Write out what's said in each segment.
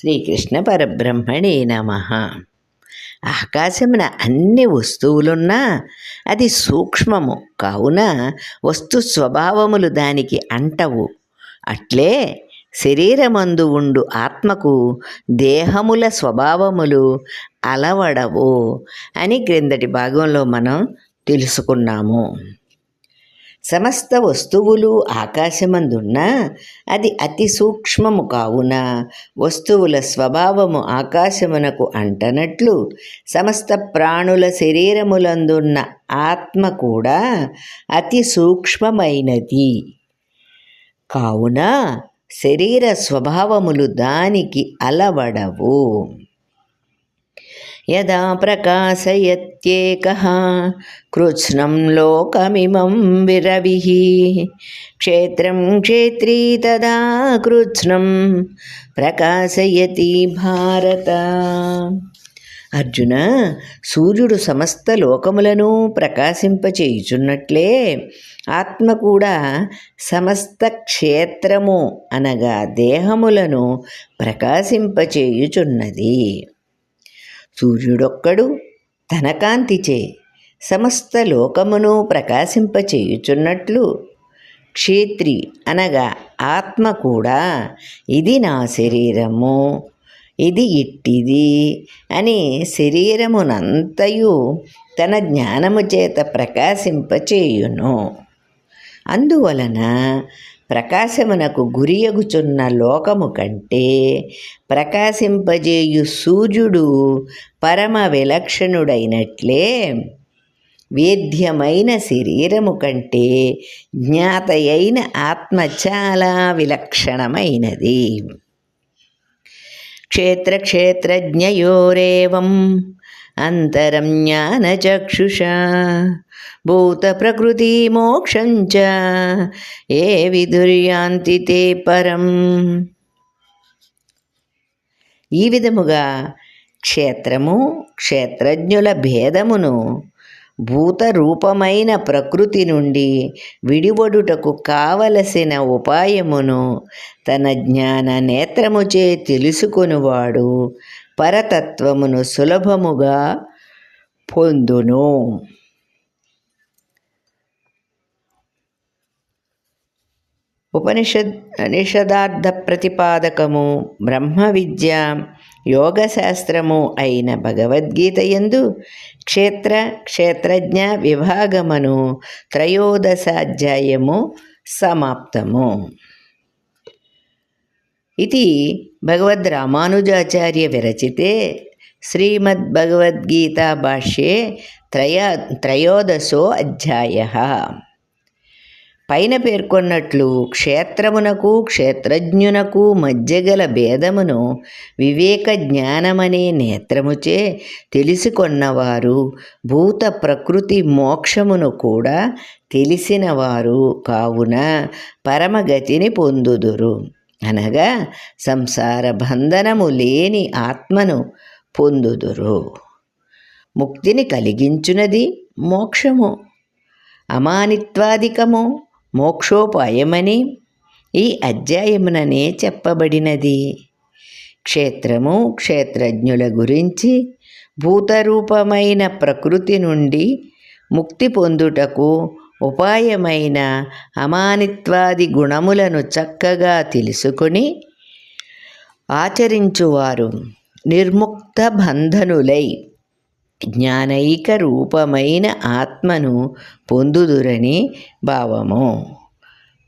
శ్రీకృష్ణ పరబ్రహ్మణే నమ. ఆకాశమున అన్ని వస్తువులున్నా అది సూక్ష్మము కావున వస్తు స్వభావములు దానికి అంటవు. అట్లే శరీరమందు ఉండు ఆత్మకు దేహముల స్వభావములు అలవడవు అని క్రిందటి భాగంలో మనం తెలుసుకున్నాము. సమస్త వస్తువులు ఆకాశమందున్నా అది అతి సూక్ష్మము కావున. వస్తువుల స్వభావము ఆకాశమునకు అంటనట్లు సమస్త ప్రాణుల శరీరములందున్న ఆత్మ కూడా అతి సూక్ష్మమైనది. కావున శరీర స్వభావములు దానికి అలవడవు. యదా ప్రకాశయత్యేకः కృత్స్నం లోకమిమం విరవిः. క్షేత్రం క్షేత్రీ తదా కృత్స్నం ప్రకాశయతి భారత. అర్జున సూర్యుడు సమస్త లోకములను ప్రకాశింపచేయుచున్నట్లే ఆత్మ కూడా సమస్త క్షేత్రము అనగా దేహములను ప్రకాశింపచేయుచున్నది. సూర్యుడొక్కడు తన కాంతిచే సమస్త లోకమును ప్రకాశింపచేయుచున్నట్లు క్షేత్రి అనగా ఆత్మ కూడా ఇది నా శరీరము ఇది ఇట్టిది అని శరీరమునంతయు తన జ్ఞానము చేత ప్రకాశింపచేయును. అందువలన ప్రకాశమునకు గురియగుచున్న లోకము కంటే ప్రకాశింపజేయు సూర్యుడు పరమ విలక్షణుడైనట్లే. వేద్యమైన శరీరము కంటే జ్ఞాతయైన ఆత్మ చాలా విలక్షణమైనది. క్షేత్రక్షేత్రజ్ఞయోరేవం అంతరం జ్ఞానచక్షుషా భూతప్రకృతి మోక్షం చ ఏ విధుర్యాంతి తే పరం ఈ విధముగా క్షేత్రము క్షేత్రజ్ఞుల భేదమును భూత రూపమైన ప్రకృతి నుండి విడివడుటకు కావలసిన ఉపాయమును తన జ్ఞాన నేత్రముచే తెలుసుకొనువాడు పరతత్వమును సులభముగా పొందును. ఉపనిషద్ నిషదార్థ ప్రతిపాదకము బ్రహ్మ విద్య యోగశాస్త్రము అయిన భగవద్గీత ఎందు క్షేత్ర క్షేత్రజ్ఞ విభాగమును త్రయోదశాధ్యాయము సమాప్తము. ఇది భగవద్ రామానుజాచార్య విరచితే శ్రీమద్భగవద్గీతా భాష్యే త్రయ త్రయోదశో అధ్యాయ పైన పేర్కొన్నట్లు క్షేత్రమునకు క్షేత్రజ్ఞునకు మధ్యగల భేదమును వివేక జ్ఞానమనే నేత్రముచే తెలుసుకొన్నవారు భూత ప్రకృతి మోక్షమును కూడా తెలిసినవారు కావున పరమగతిని పొందుదురు. అనగా సంసార బంధనము లేని ఆత్మను పొందుదురు. ముక్తిని కలిగించునది మోక్షము. అమానిత్వాధికము మోక్షోపాయమని ఈ అధ్యాయముననే చెప్పబడినది. క్షేత్రము క్షేత్రజ్ఞుల గురించి భూతరూపమైన ప్రకృతి నుండి ముక్తి పొందుటకు ఉపాయమైన అమానిత్వాది గుణములను చక్కగా తెలుసుకొని ఆచరించువారు నిర్ముక్త బంధనులై జ్ఞానైక రూపమైన ఆత్మను పొందుదురని భావము.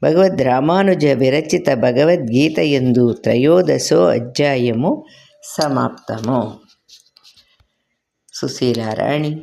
భగవద్ రామానుజ విరచిత భగవద్గీత ఎందు త్రయోదశో అధ్యాయము సమాప్తము. సుశీలారాణి